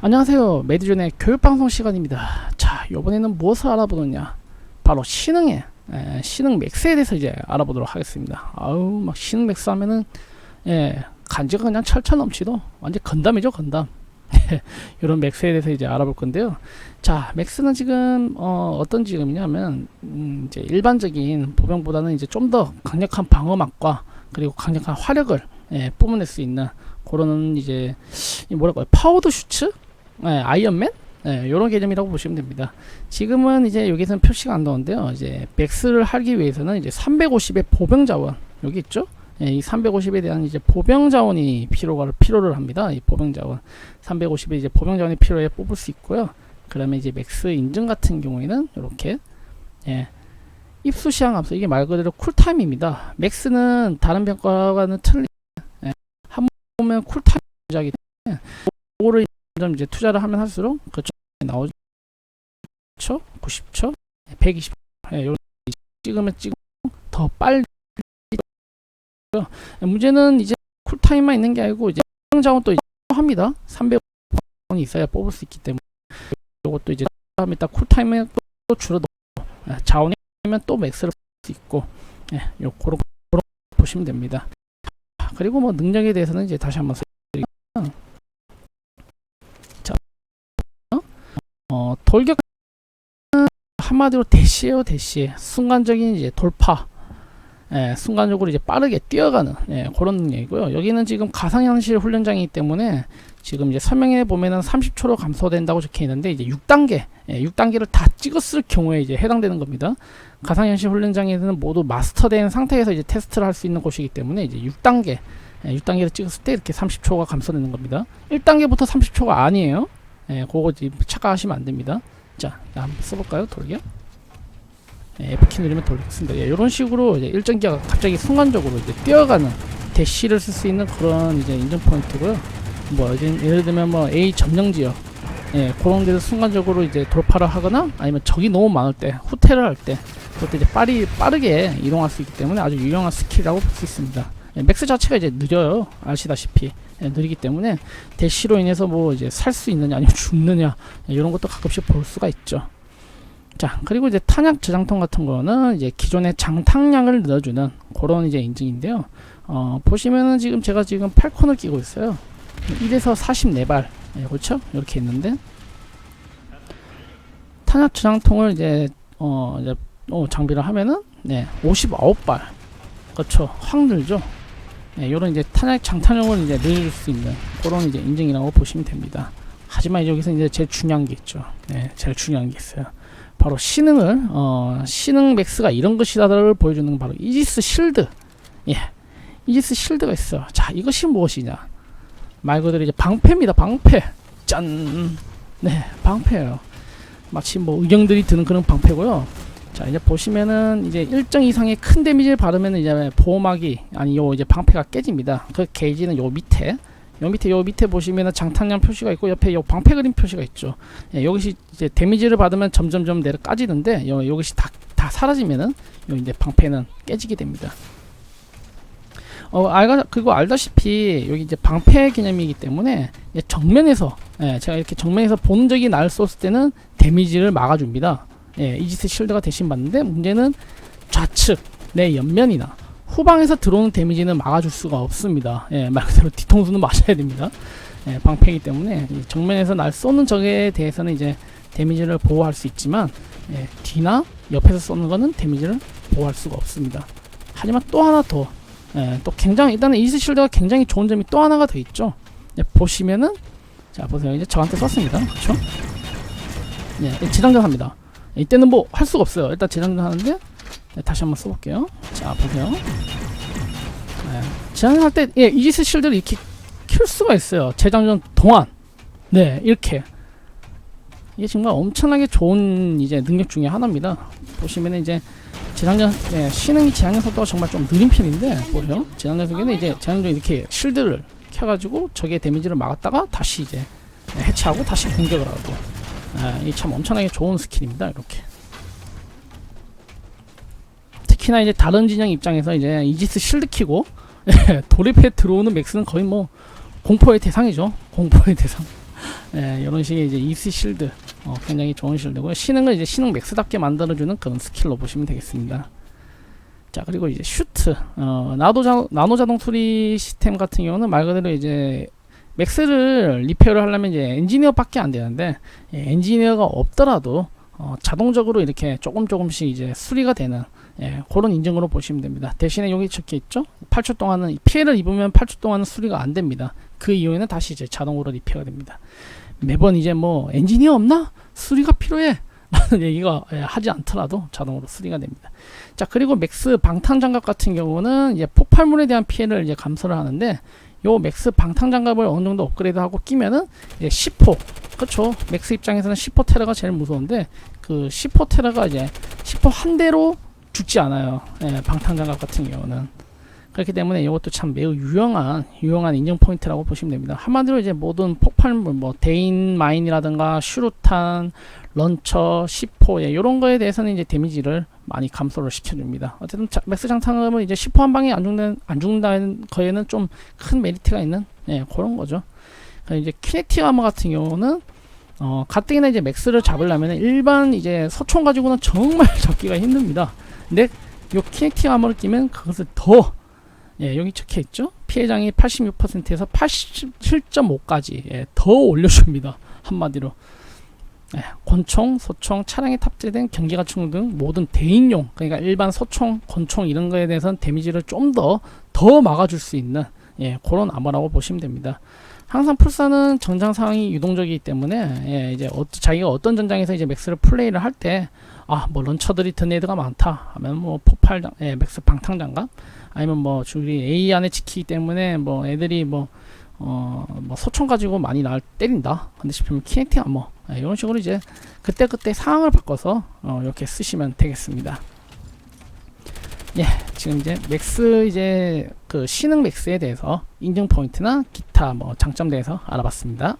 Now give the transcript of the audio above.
안녕하세요. 매드존의 교육방송 시간입니다. 자, 이번에는 무엇을 알아보느냐? 바로 신흥의 에, 신흥 맥스에 대해서 이제 알아보도록 하겠습니다. 아우, 막 신흥 맥스 하면은 예, 간지가 그냥 철철 넘치도 완전 건담이죠, 건담. 이런 맥스에 대해서 이제 알아볼 건데요. 자, 맥스는 지금 어, 어떤 지금이냐면 음, 이제 일반적인 보병보다는 이제 좀 더 강력한 방어막과 그리고 강력한 화력을 예, 뿜어낼 수 있는 그런 이제 이 뭐랄까요 파워드 슈츠 예, 아이언맨 예, 이런 개념이라고 보시면 됩니다. 지금은 이제 여기서는 표시가 안 나오는데요. 이제 맥스를 하기 위해서는 이제 350의 보병 자원 여기 있죠. 예, 이 350에 대한 이제 보병 자원이 필요가 필요를 합니다. 이 보병 자원 350에 이제 보병 자원이 필요해 뽑을 수 있고요. 그러면 이제 맥스 인증 같은 경우에는 이렇게 예, 입수 시향 함수 이게 말 그대로 쿨타임입니다. 맥스는 다른 병과와는 틀리 예, 한 보면 쿨타임 자기 때문에 그거를 점점 이제 투자를 하면 할수록 그쪽 나오죠. 90초, 120초, 예, 요 찍으면 찍고 더 빨리. 예, 문제는 이제 쿨타임만 있는 게 아니고 이제 자원 또 이제 합니다. 300원이 있어야 뽑을 수 있기 때문에 이것도 이제 다음에 딱 쿨타임에 또 줄어들고 예, 자원이 면 또 맥스를 볼수 있고 예, 요 그런 보시면 됩니다. 그리고 뭐 능력에 대해서는 이제 다시 한번 설명드리면 자, 어, 어 돌격 한마디로 대시예요, 대시. 순간적인 이제 돌파. 예, 순간적으로 이제 빠르게 뛰어가는 예, 그런 능력이고요. 여기는 지금 가상현실 훈련장이기 때문에 지금 이제 설명해 보면은 30초로 감소된다고 적혀 있는데 이제 6단계, 예, 6단계를 다 찍었을 경우에 이제 해당되는 겁니다. 가상현실 훈련장에서는 모두 마스터된 상태에서 이제 테스트를 할 수 있는 곳이기 때문에 이제 6단계, 예, 6단계를 찍었을 때 이렇게 30초가 감소되는 겁니다. 1단계부터 30초가 아니에요. 예, 그거 착각하시면 안 됩니다. 자, 한번 써볼까요? 돌격. 예, F키 누르면 돌리겠습니다. 예, 이런 식으로 이제 일정 기가 갑자기 순간적으로 이제 뛰어가는 대시를 쓸 수 있는 그런 이제 인증 포인트고요. 뭐 이제 예를 들면 뭐 A 점령 지역, 예, 그런 데서 순간적으로 이제 돌파를 하거나 아니면 적이 너무 많을 때 후퇴를 할 때 그것도 이제 빠리 빠르게 이동할 수 있기 때문에 아주 유용한 스킬이라고 볼 수 있습니다. 예, 맥스 자체가 이제 느려요. 아시다시피 예, 느리기 때문에 대시로 인해서 뭐 이제 살 수 있느냐 아니면 죽느냐 예, 이런 것도 가끔씩 볼 수가 있죠. 자 그리고 이제 탄약 저장통 같은 거는 이제 기존의 장탕량을 늘려주는 그런 이제 인증인데요. 어, 보시면은 지금 제가 지금 8콘을 끼고 있어요. 1에서 44발 예, 그렇죠? 이렇게 있는데 탄약 저장통을 이제 어, 이제 어, 장비를 하면은 네 59발 그렇죠 확 늘죠. 네, 요런 이제 탄약 장탄용을 이제 늘릴 수 있는 그런 이제 인증이라고 보시면 됩니다. 하지만 여기서 이제 제일 중요한 게 있죠. 네, 제일 중요한 게 있어요. 바로 신흥을 어, 신흥 맥스가 이런 것이다를 보여주는 건 바로 이지스 실드. 예, 이지스 실드가 있어. 자, 이것이 무엇이냐? 말 그대로 이제 방패입니다. 방패. 짠. 네, 방패예요. 마치 뭐 의경들이 드는 그런 방패고요. 자, 이제 보시면은 이제 일정 이상의 큰 데미지를 받으면 이제 보호막이 아니 요 이제 방패가 깨집니다. 그 게이지는 요 밑에 요 밑에 요 밑에 보시면은 장탄량 표시가 있고 옆에 요 방패 그림 표시가 있죠. 예, 여기서 이제 데미지를 받으면 점점점 내려 까지는데 요 여기서 다, 다 사라지면은 요 이제 방패는 깨지게 됩니다. 어, 알가 그리고 알다시피 여기 이제 방패 개념이기 때문에 정면에서 예, 제가 이렇게 정면에서 본 적이 날 쏘을 때는 데미지를 막아줍니다. 예, 이지스 실드가 대신 받는데 문제는 좌측 내 옆면이나 후방에서 들어오는 데미지는 막아줄 수가 없습니다. 예, 말 그대로 뒤통수는 맞아야 됩니다. 예, 방패이기 때문에 이 정면에서 날 쏘는 적에 대해서는 이제 데미지를 보호할 수 있지만 예, 뒤나 옆에서 쏘는 거는 데미지를 보호할 수가 없습니다. 하지만 또 하나 더, 예, 또 굉장히 일단은 이스 실드가 굉장히 좋은 점이 또 하나가 더 있죠. 예, 보시면은 자 보세요 이제 저한테 썼습니다. 그렇죠? 예, 재장전 합니다. 이때는 뭐 할 수가 없어요. 일단 재장전 하는데 네, 다시 한번 써볼게요. 자 보세요. 네, 재장전할 때 예, 이지스 실드를 이렇게 킬 수가 있어요. 재장전 동안 네 이렇게 이게 정말 엄청나게 좋은 이제 능력 중에 하나입니다. 보시면 이제 재장전 네, 신흥이 재장전 속도가 정말 좀 느린 편인데 보세요. 재장전 속에는 이제 재장전 이렇게 실드를 켜가지고 적의 데미지를 막았다가 다시 이제 네, 해체하고 다시 공격을 하고 아, 이참 엄청나게 좋은 스킬입니다. 이렇게. 특히나 이제 다른 진영 입장에서 이제 이지스 실드 키고 돌입해 들어오는 맥스는 거의 뭐 공포의 대상이죠. 공포의 대상. 예, 이런 식의 이제 이스 실드 어, 굉장히 좋은 실드고요. 신흥을 이제 신흥 맥스답게 만들어주는 그런 스킬로 보시면 되겠습니다. 자 그리고 이제 슈트 어, 나노, 자, 나노 자동 수리 시스템 같은 경우는 말 그대로 이제 맥스를 리페어를 하려면 이제 엔지니어밖에 안 되는데 예, 엔지니어가 없더라도 어, 자동적으로 이렇게 조금 조금씩 이제 수리가 되는 예, 그런 인증으로 보시면 됩니다. 대신에 여기 적혀 있죠. 8초 동안은 피해를 입으면 8초 동안은 수리가 안 됩니다. 그 이후에는 다시 이제 자동으로 리페어가 됩니다. 매번 이제 뭐 엔지니어 없나 수리가 필요해 라는 얘기가 예, 하지 않더라도 자동으로 수리가 됩니다. 자 그리고 맥스 방탄 장갑 같은 경우는 이제 폭발물에 대한 피해를 이제 감소를 하는데 요 맥스 방탄 장갑을 어느 정도 업그레이드하고 끼면은 이제 10호 그렇죠 맥스 입장에서는 10호 테라가 제일 무서운데 그 10호 테라가 이제 10호 한 대로 죽지 않아요. 예, 방탄 장갑 같은 경우는 그렇기 때문에 이것도 참 매우 유용한 유용한 인증 포인트라고 보시면 됩니다 한마디로 이제 모든 폭발물 뭐 데인 마인이라든가 슈루탄 런처 10호 예, 이런 거에 대해서는 이제 데미지를 많이 감소를 시켜줍니다. 어쨌든 자, 맥스 장탄금은 이제 10호 한 방에 안 죽는 안 죽는다는 거에는 좀 큰 메리트가 있는 예, 그런 거죠. 그리고 이제 키네틱 아머 같은 경우는 어, 가뜩이나 이제 맥스를 잡으려면 일반 이제 서총 가지고는 정말 잡기가 힘듭니다. 근데 요 키네틱 아머를 끼면 그것을 더 예, 여기 적혀 있죠. 피해량이 86%에서 87.5까지 예, 더 올려줍니다. 한마디로. 예, 권총, 소총, 차량에 탑재된 경기가총 등 모든 대인용 그러니까 일반 소총, 권총 이런 거에 대해서는 데미지를 좀 더더 막아줄 수 있는 예, 그런 암호라고 보시면 됩니다. 항상 풀사는 전장 상황이 유동적이기 때문에 예, 이제 어, 자기가 어떤 전장에서 이제 맥스를 플레이를 할 때 아 뭐 런처들이 드네드가 많다 하면 뭐 폭발 장, 예, 맥스 방탕 장갑 아니면 뭐 줄이 A 안에 지키기 때문에 뭐 애들이 뭐 어, 뭐 소총 가지고 많이 날 때린다. 근데 싶으면 키네틱 암호 예, 이런 식으로 이제 그때 그때 상황을 바꿔서 어, 이렇게 쓰시면 되겠습니다. 예, 지금 이제 맥스 이제 그 신흥 맥스에 대해서 인증 포인트나 기타 뭐 장점 대해서 알아봤습니다.